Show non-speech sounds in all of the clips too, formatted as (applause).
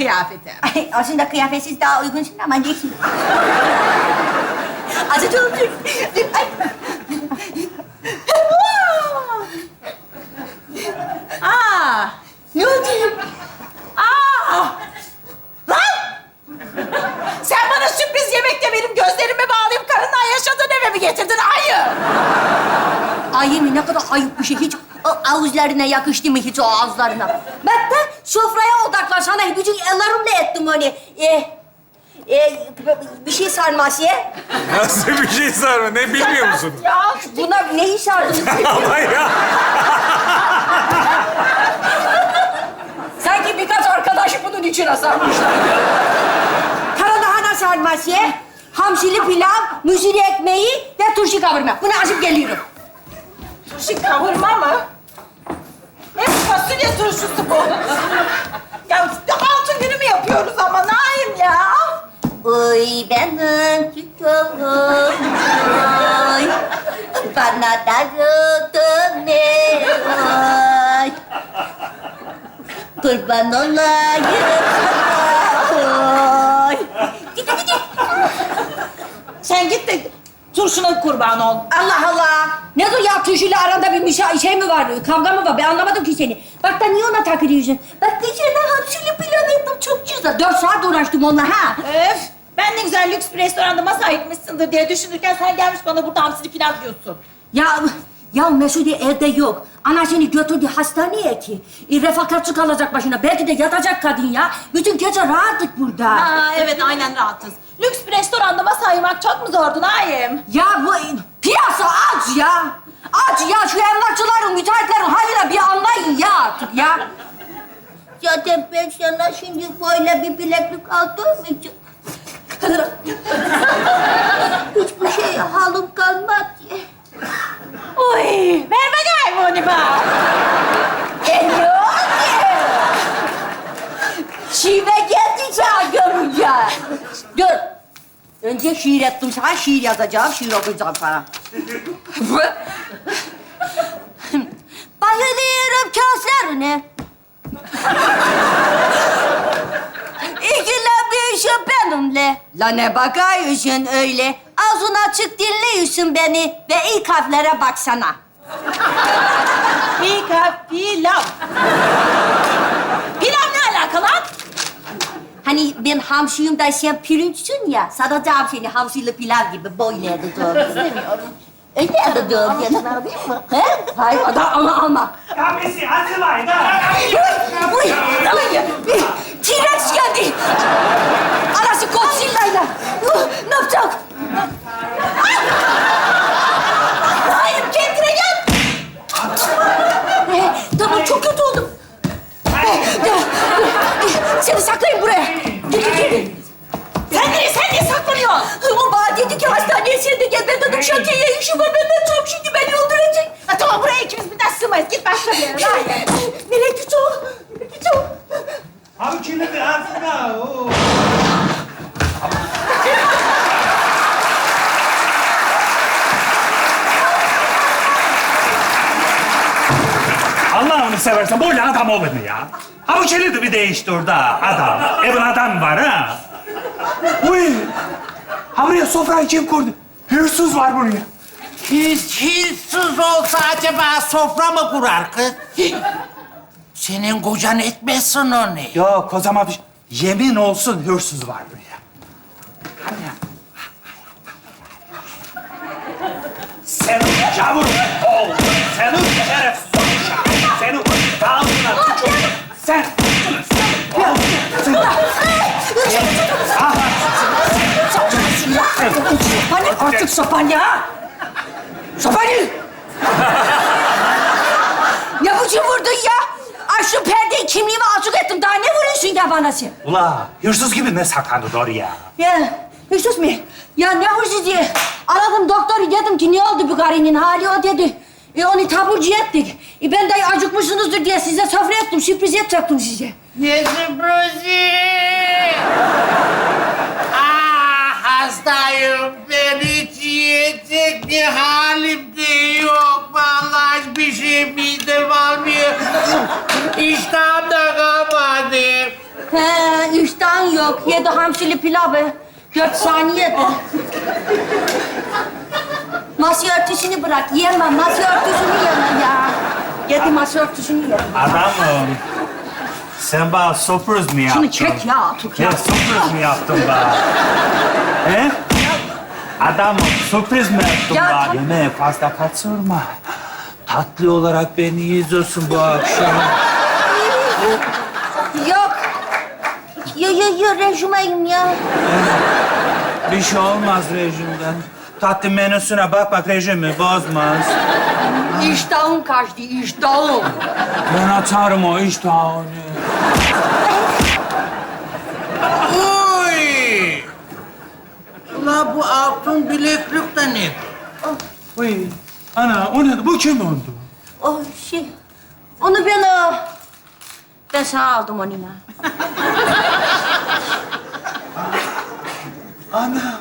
kıyafeti? Ay, aslında kıyafetsiz daha uygunsun ama geçin. Azıcık dur. dur. Ay. Aa! Ne oldu? Aa! Lan! Sen bana sürpriz yemekte benim gözlerimi bağlayıp karından yaşadığın eve mi getirdin? Hayır! Ay yemin ne kadar ayıp bir şey. Hiç o ağızlarına yakıştı mı hiç o ağızlarına? Bak sofraya odaklaşana. Bütün ellerimle ettim onu. E, e, bir şey sarması ye. (laughs) Nasıl bir şey sarma? Ne bilmiyor musun? (laughs) Ya Buna neyi sardınız? (laughs) Ama ya. Sanki birkaç arkadaşı bunun içine sarmışlar. Karadahana sarması ye. Hamsili pilav, müzili ekmeği ve turşu kavurma. Bunu açıp geliyorum. turşu kavurma mı? Fasulye turşusu bu? ya altın günü mü yapıyoruz ama Naim ya? Oy benim çikolum, oy. Bana darıldın ne oy. Kurban olayım sana oy. Gidi gidi. Sen git de turşuna kurban ol. Allah Allah. Ne dur ya tuşuyla aranda bir müşa şey mi var? Kavga mı var? Ben anlamadım ki seni. Bak da niye ona takılıyorsun? Bak geçen hamsili pilav yaptım çok güzel. Dört saat uğraştım onunla ha. Öf! Ben ne güzel lüks bir restoranda masa ayırtmışsındır diye düşünürken sen gelmiş bana burada hamsili pilav diyorsun. Ya ya Mesude evde yok. Ana seni götürdü hastaneye ki. E, refakatçi kalacak başına. Belki de yatacak kadın ya. Bütün gece rahattık burada. Ha evet aynen rahatız. Lüks bir restoranda masa ayırmak çok mu zordu Naim? Ya bu piyasa aç ya. Aç ya şu emlakçıların, müteahhitlerin haline bir anlayın ya artık ya. Zaten ben sana şimdi böyle bir bileklik aldığım için... Hiçbir şey halim kalmadı. Oy! Ver bakayım onu bana. Geliyor ki. Şive geldi sana görünce. Dur. Önce şiir ettim sana, şiir yazacağım, şiir okuyacağım sana. Bayılıyorum közlerine. İlgilenmiyorsun benimle. La ne bakıyorsun öyle? Ağzın açık dinliyorsun beni ve ilk harflere baksana. Pika pilav. Pilav ne alakalı lan? Hani ben hamşıyım da sen pirinçsin ya. Sadacağım seni hamsiyle pilav gibi boyuna edeceğim. İstemiyorum. Öyle edeceğim canım. He? Hayır, adam ama alma. Kapısı açılayın ha. Uy, uy, uy. T-Rex geldi. Anası Godzilla'yla. Uh, Ne yapacak? Hayır kendine gel. Eh, Tamam, çok kötü oldum. Eh, dur, dur. Seni saklayın buraya. Gel, gel, gel. Sen nereye sen niye saklanıyorsun? O bana dedi ki hastaneye sen de gel. Ben dedim şantiyeye işim var. Ben de çok şimdi beni öldürecek. Ha, tamam buraya ikimiz birden sığmayız. Git başka bir yere. Hayır. Nereye git o? Git o. Abi kilidi altında. Oo. Allah'ını seversen böyle adam olur mu ya? Ha bu kilidi bir değiştir da adam. Evin adam var ha. Uy. Ha buraya sofrayı kim kurdu? Hırsız var buraya. Hiç hilsiz olsa acaba sofra mı kurar kız? Senin kocan etmesin onu. Yok o zaman bir yemin olsun hırsız var buraya. Hadi ya. Senin cavur oğlum, senin şerefsiz uşak, senin dağılına küçük. Sen, sen, sen, Hani artık Sopanya. Sopanya. ne biçim vurdun ya? Ay şu perdeyi kimliğimi açık ettim. Daha ne vuruyorsun ya bana sen? Ula, hırsız gibi ne saklandı oraya? Ya hırsız mı? Ya ne hırsız diye. Aradım doktoru dedim ki ne oldu bu karının hali o dedi. E onu taburcu ettik. E ben de acıkmışsınızdır diye size sofra ettim. Sürpriz yapacaktım size. Ne sürprizi? Ah hastayım. Ben hiç yiyecek bir halim de yok. Vallahi hiçbir şey midem almıyor. İştahım da kalmadı. He, iştahın yok. Yedi hamsili pilavı. Dört saniyede. Masa örtüsünü bırak. Yemem. Masa örtüsünü yeme ya. Yedi masa örtüsünü yeme. Adamım. Sen bana sürpriz mi yaptın? Şunu çek ya Atuk ya. Ya sürpriz mi yaptın bana? He? Adamım sürpriz mi yaptın Ya bana? tam- Yemeğe fazla kaçırma. Tatlı olarak beni yiyorsun bu akşam. Yok. Yo yo yo rejimeyim ya. Bir şey olmaz rejimden. Tatlı menüsüne bak bak rejimi bozmaz. İştahım kaçtı, iştahım. Ben atarım o iştahını. Uy! Ula bu altın bileklik de ne? Uy. Ana o ne? Bu kim oldu? O şey, onu ben o... Ben sana aldım onu ya. Ana.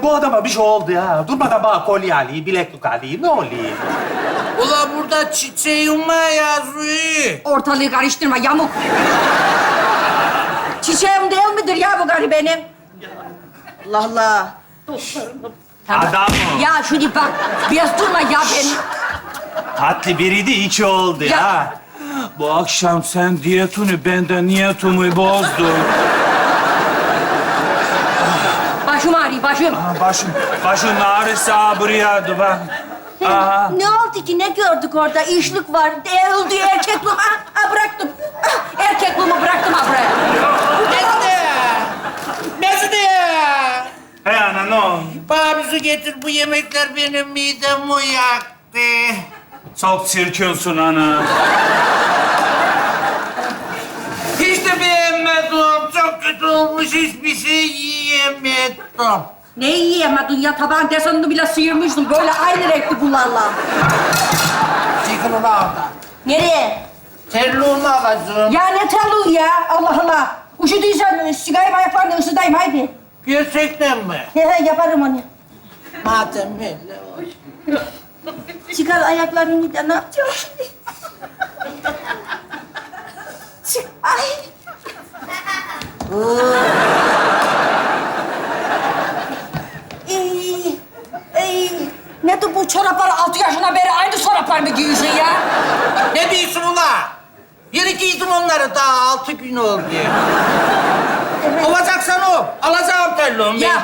Ya bu adama bir şey oldu ya. Durmadan bana kolye alayım, bileklik alayım. Ne oluyor? Ula burada çiçeğim var yazıyor. Ortalığı karıştırma, yamuk. Çiçeğim değil midir ya bu garibenin? Allah Allah. Adamım. Ya şunu bak, biraz durma ya beni. Tatlı biriydi, iki oldu ya. Ya. Bu akşam sen diyetini, ben de niyetimi bozdun. Başım ağrıyor, başım. Aa, başım, başın ağrısı dur bak. Aa. Ne oldu ki? Ne gördük orada? İşlik var. E, öldü erkekliğim. Ah, ah, bıraktım. Ah, erkekliğimi bıraktım ha buraya. Mesude! Mesude! Hey ana ne oldu? Bana bir su getir. Bu yemekler benim midemi yaktı. Çok çirkinsin ana. Hiç de beğenmedim. Kötü olmuş. Hiçbir şey yiyemedim. Ne yiyemedin ya? Tabağın desenini bile sıyırmıştım. Böyle aynı renkli bunlarla. Çekil ulan oradan. Nereye? Terliğimi alacağım. Ya ne terliği ya? Allah Allah. Üşüdüysen sigarayı ayaklarını ısıtayım haydi. Gerçekten mi? He he yaparım onu. Madem öyle olsun. Çıkar ayaklarını da ne yapacağım şimdi? Çık. Ay. Ey, ey. Ne de bu çoraplar altı yaşına beri aynı çoraplar mı giyiyorsun ya? Ne diyorsun ula? Yeni giydim onları daha altı gün oldu. Olacaksan o. Alacağım terliğimi. Ya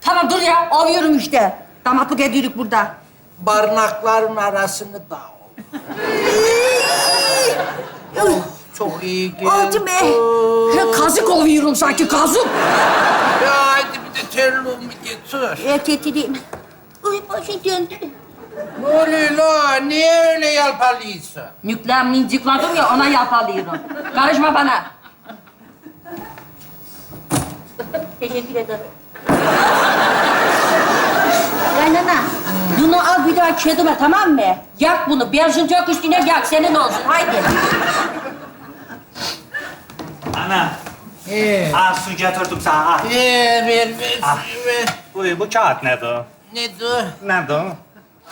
tamam dur ya alıyorum işte. Damatlık ediyoruz burada. Barnakların arasını da al. Oh, çok iyi. Oldu be. He, Kazık ovuyorum sanki kazık. Ya hadi bir de terliğimi getir. E, getireyim. Uy başı döndü. Ne oluyor la? Niye öyle yalpalıyorsun? Nükleer mıncıkladım ya ona yapalıyorum. Karışma bana. Teşekkür ederim. Kaynana, bunu al bir daha kedime tamam mı? Yak bunu, benzin dök üstüne yak, senin olsun. Haydi. Ana, Ee, al su getirdim sana. al. ver, ver, ver, Ah. ver. Uy bu kağıt nedir? Nedir? Nedir?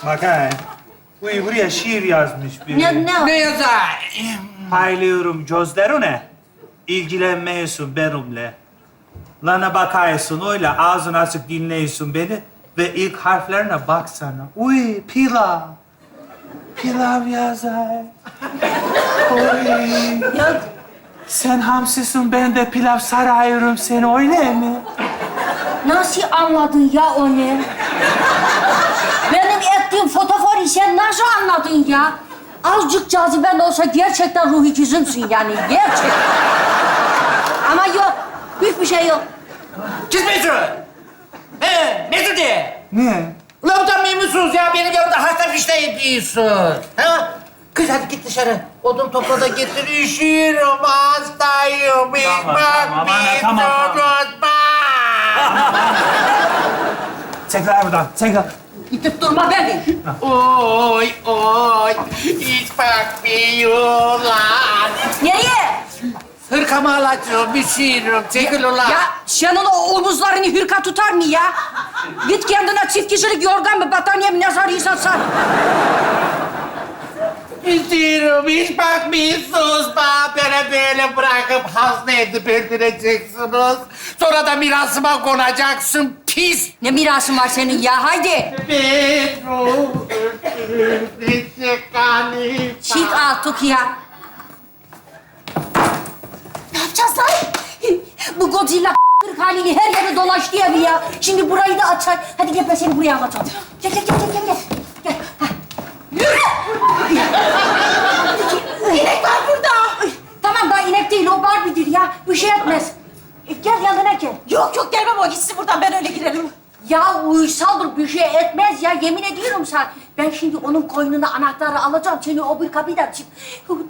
Bakayım. Uy buraya şiir yazmış biri. Ne, ne? Ne yazar? Paylıyorum gözlerine, ilgilenmeyesin benimle. Lana bakıyorsun öyle ağzın açık dinliyorsun beni ve ilk harflerine baksana. Uy pilav. Pilav yazar. Uy. Ya, Sen hamsisin ben de pilav sarıyorum seni öyle mi? nasıl anladın ya onu? Benim ettiğim fotoğrafı sen nasıl anladın ya? Azıcık caziben olsa gerçekten ruh ikizimsin yani, gerçekten. Ama yok, hiçbir şey yok. Kız Mesut! He, Mesut de! Ne? Ulan utanmıyor musunuz ya? Benim yanımda hasta fişte yapıyorsun. Ha? Kız hadi git dışarı. Odun topla da getir. Üşüyorum, hastayım. Tamam, Bak, tamam, ana, bir tamam, tamam. Çekil abi buradan. Çekil. İtip durma beni. Oy oy hiç bakmıyorlar. Nereye? Hırkamı alacağım, üşüyorum. Çekil ulan. Ya senin o omuzlarını hırka tutar mı ya? Git kendine çift kişilik yorgan mı, battaniye mi ne sarıysan sar. Üşüyorum, hiç bakmıyorsunuz. Bana böyle böyle bırakıp hazneye bildireceksiniz. Sonra da mirasıma konacaksın, pis. Ne mirasın var senin ya, haydi. Ben o öldürdüm, Çık artık ya. Ne yapacağız lan? Bu Godzilla kırk halini her yere dolaştı ya bir ya. Şimdi burayı da açar. Hadi gel ben seni buraya anlatacağım. Gel gel gel gel gel. gel. Gel. Ha. Yürü! İnek var burada. Tamam daha inek değil o Barbie'dir ya. Bir şey etmez. E, Gel yanına gel. Yok yok gelmem o gitsin buradan ben öyle girerim. Ya uysaldır bir şey etmez ya yemin ediyorum sana. Ben şimdi onun koynuna anahtarı alacağım. Seni o bir kapıdan çık.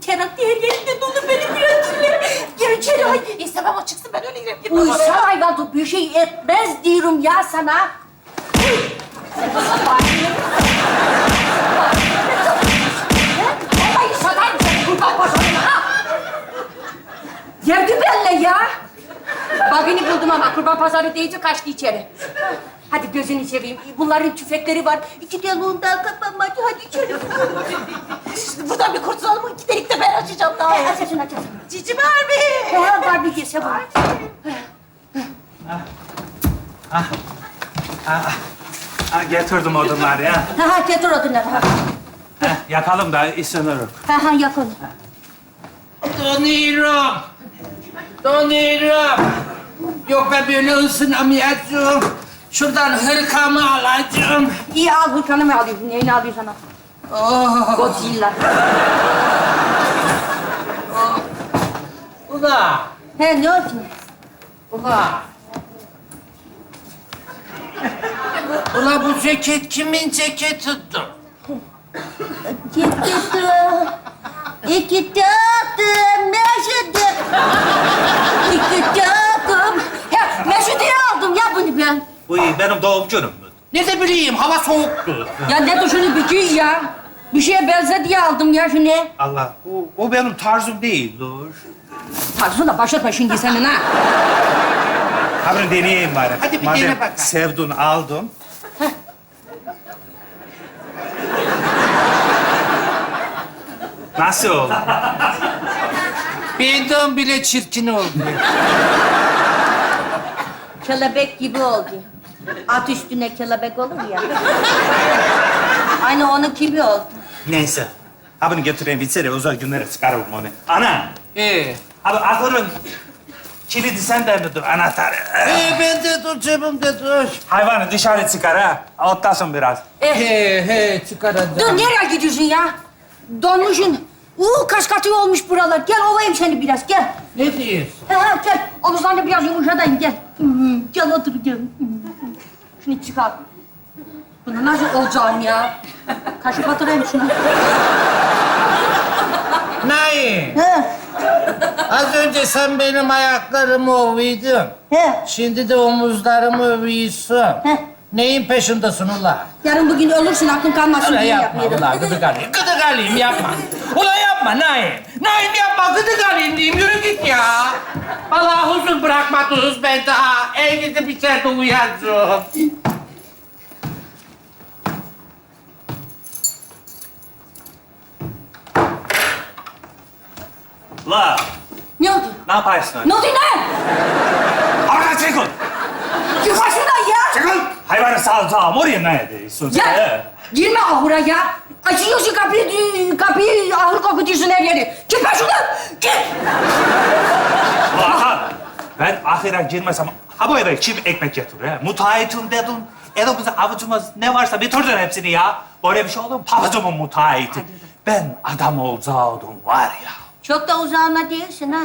Terakki her yerinde dolu benim biraz Gir içeri hadi. İstemem o çıksın ben öyle girerim. Girmem oraya. Uysal hayvandır bir şey etmez diyorum ya sana. Vallahi satarım seni kurban pazarına ha. Yerdi benle ya. Babini buldum ama kurban pazarı deyince kaçtı içeri. Hadi gözünü seveyim. Bunların tüfekleri var. İki deluğundan kapanmadı. Hadi içeri. Şimdi buradan bir kurtulalım. İki delik de ben açacağım daha. Aç açın aç açın. Cici Barbie. Ha, Barbie gel sen bana. Ha, getirdim odunları ya. Ha ha getir odunları. Ha Heh, yakalım da ısınırım. ha, ha yak onu. Donuyorum. Donuyorum. Yok ben böyle ısınamayacağım. Şuradan hırkamı alacağım. İyi al hırkanı mı alıyorsun? Neyini alıyorsun al. Oh. Godzilla. Ula. He ne oldu? Ula. Ula bu ceket kimin ceketidir? Gitti. İki tatlım Tatlım. Ya Meşhud'u aldım ya bunu ben. Bu benim doğum günüm mü? Ne de bileyim hava soğuktu. Ya ne düşünü şey ya. Bir şeye benzer diye aldım ya şunu. Allah, o, o benim tarzım değil, dur. Tarzını da başlatma şimdi senin ha. Ha deneyeyim bari. Hadi bir dene bakalım. sevdin, aldın. Nasıl oldu? Benden bile çirkin oldu. Kelebek gibi oldu. At üstüne kelebek olur ya. Aynı onun gibi oldu. Neyse. Ha bunu götüreyim içeri, özel günlere çıkarırım onu. Ana, Ee, abi ahırın kilidi sende mi dur, anahtarı? ee ben de dur cebimde dur. Hayvanı dışarı çıkar ha, otlasın biraz. Eh, He he çıkaracağım. dur nereye gidiyorsun ya? Donmuşsun. Uuu kaç katı olmuş buralar. Gel ovayım seni biraz gel. Ne diyorsun? Ha, ha, gel. Omuzlarını biraz yumuşatayım gel. Hmm, Gel otur gel. Hmm. Şunu çıkar. Bunu nasıl olacağım ya? Kaşı batırayım şunu. Naim, He, az önce sen benim ayaklarımı ovuyordun. he. Şimdi de omuzlarımı övüyorsun. Heh. Neyin peşindesin ula? Yarın bugün ölürsün aklın kalmasın Ula diye yapma yapıyorum. ula gıdık (laughs) alayım. Gıdık alayım yapma. Ula yapma Naim. Naim yapma gıdık alayım diyeyim yürü git ya. Allah huzur bırakmadınız ben daha. Ev gidip içeride uyuyacağım. La, Ne oldu? ne yaparsın? Ne oldu ne? Aradan çekil! Başımdan ya! Çekil! Hayvanı sağ sağ oraya ne ediyorsun? Ya girme ahura ya. Açıyorsun kapıyı, kapıyı ahır kokutuyorsun her yeri. Git başımdan, git. Aha, ben ahire girmesem bu eve kim ekmek getirir ha? Müteahhitim dedin. Elimizde avucumuz ne varsa bitirdin hepsini ya. Böyle bir şey olur mu? Pabucumun müteahhiti. Ben adam olacaktım var ya. Çok da uzağına değilsin ha.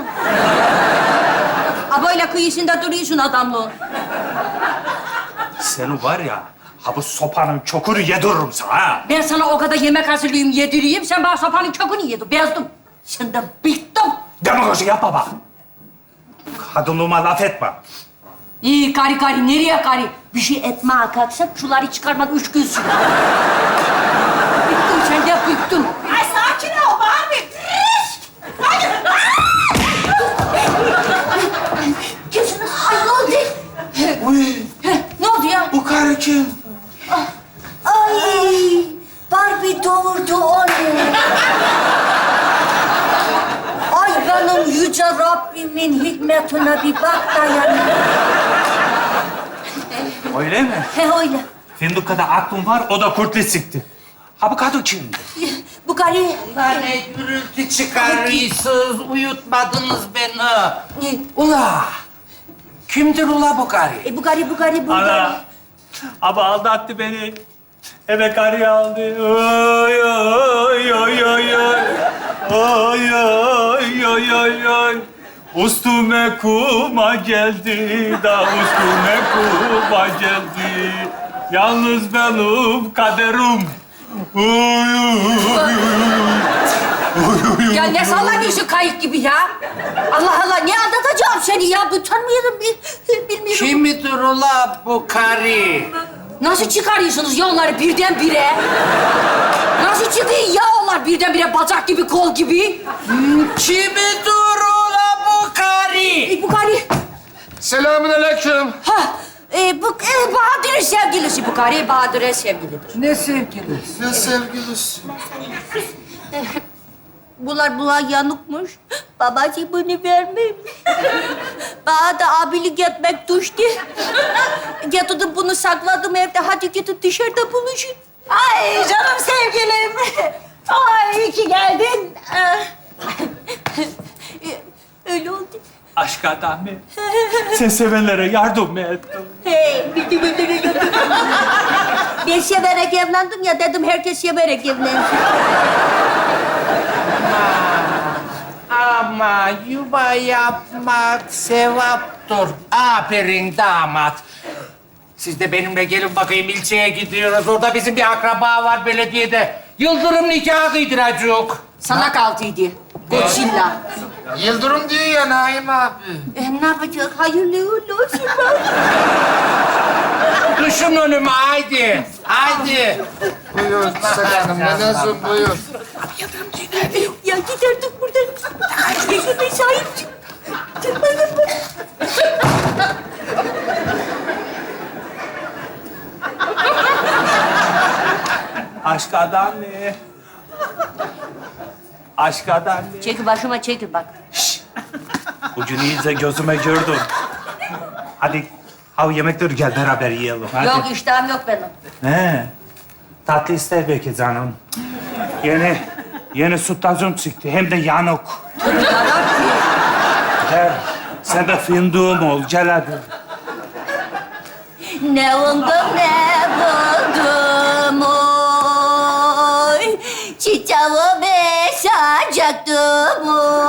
Abayla kıyısında duruyorsun adamlığın. Seni var ya, ha bu sopanın çokunu yediririm sana ha. Ben sana o kadar yemek hazırlayayım, yedireyim. Sen bana sopanın kökünü yedin. Bezdim. Şimdi bittim. Demagoji yapma bak. Kadınlığıma laf etme. İyi kari kari, nereye kari? Bir şey etme kalksak şuları çıkarmak üç gün sürer. Bittin sen de bittin. Ay sakin ol Barbie. Kimsiniz? Ay ne oldu? Heh, ne oldu ya? Bu karı kim? Ay Barbie doğurdu onu. Ay benim yüce Rabbimin hikmetine bir bak da yani. Öyle mi? He öyle. Fındıkada aklım var, o da kurtlu sikti. Ha bu kadın kimdi? Bu karı... Ulan ne gürültü çıkarıyorsunuz, uyutmadınız beni. Ula, kimdir ula bu karı? E, bu karı, bu karı, bu Ana. Abi aldattı beni. Eve karıyı aldı. Oy oy oy oy oy. Oy oy oy oy oy. Üstüme kuma geldi da üstüme kuma geldi. Yalnız benim kaderim. Oy oy oy. Ya ne sallanıyorsun kayık gibi ya? Allah Allah ne anlatacağım seni ya? Bu tanımıyorum, bil- bilmiyorum. Kimidir ula bu karı? Nasıl çıkarıyorsunuz ya onları birdenbire? Nasıl çıkıyor ya onlar birdenbire bacak gibi, kol gibi? Kimidir ula bu karı? E, bu karı... Selamünaleyküm. Ha, e, bu e, Bahadır'ın sevgilisi bu karı. Bahadır'ın sevgilidir. Ne sevgilisi? Ne sevgilisi? Bunlar bunlar yanıkmış. Babacı bunu vermemiş. Bana da abilik etmek düştü. Getirdim bunu sakladım evde. Hadi gidin dışarıda buluşun. Ay canım sevgilim. Ay iyi ki geldin. Ee, Öyle oldu. Aşk adamı. Sen sevenlere yardım et. Hey, bildim öyle yaptım. Ben severek evlendim ya dedim herkes severek evlensin. Yuva yapmak sevaptır. Aferin damat. Siz de benimle gelin bakayım ilçeye gidiyoruz. Orada bizim bir akraba var belediyede. Yıldırım nikahı kıydıracak. Sana kaldıydı. Godzilla. Yıldırım diyor ya Naim abi. E, ne yapacak? Hayırlı uğurlu olsun. (laughs) Düşün önüme haydi. Haydi. Buyur Selam Nenezim buyur. Ya git artık buradan. Yaşına sahip çık. Çıkmadın mı? Aşk adamı. Aşk adamı. Çekil başıma çekil bak. Ucunu iyice gözüme gördüm. Hadi hav yemekleri gel beraber yiyelim. Hadi. Yok iştahım yok benim. Ne? Tatlı ister belki canım. Yeni, yeni sütlacım çıktı. Hem de yanık. Gel. Sen de fındığım ol. Gel hadi. Ne buldum ne buldum oy. Çiçeğimi saracaktım oy.